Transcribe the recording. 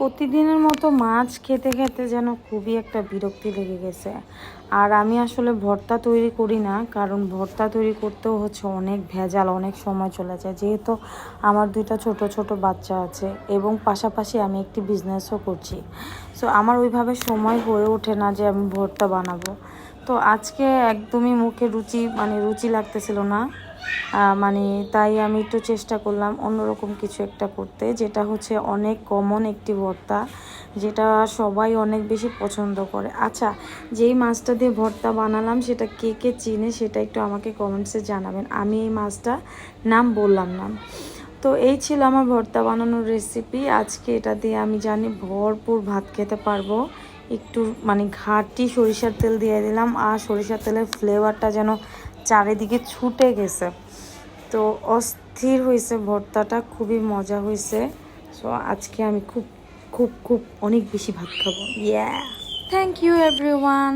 প্রতিদিনের মতো মাছ খেতে খেতে যেন খুবই একটা বিরক্তি লেগে গেছে। আর আমি আসলে ভর্তা তৈরি করি না, কারণ ভর্তা তৈরি করতেও হচ্ছে অনেক ভেজাল, অনেক সময় চলে যায়। যেহেতু আমার দুইটা ছোট ছোট বাচ্চা আছে এবং পাশাপাশি আমি একটি বিজনেসও করছি। সো আমার ওইভাবে সময় হয়ে ওঠে না যে আমি ভর্তা বানাবো। তো আজকে একদমই মুখে রুচি মানে রুচি লাগতেছিল না। মানে তাই আমি একটু চেষ্টা করলাম অন্যরকম কিছু একটা করতে, যেটা হচ্ছে অনেক কমন একটি ভর্তা, যেটা সবাই অনেক বেশি পছন্দ করে। আচ্ছা যেই মাছটা দিয়ে ভর্তা বানালাম, সেটা কে কে চিনে সেটা একটু আমাকে কমেন্টসে জানাবেন। আমি এই মাছটা নাম বললাম না। তো এই ছিল আমার ভর্তা বানানোর রেসিপি আজকে এটা দিয়ে আমি জানি ভরপুর ভাত খেতে পারব। একটু মানে ঘাটি সরিষার তেল দিয়ে দিলাম আর সরিষার তেলের ফ্লেভারটা যেন চারিদিকে ছুটে গেছে। তো অস্থির হয়েছে ভর্তাটা, খুবই মজা হয়েছে। সো আজকে আমি খুব খুব খুব অনেক বেশি ভাত খাব। Yeah thank you everyone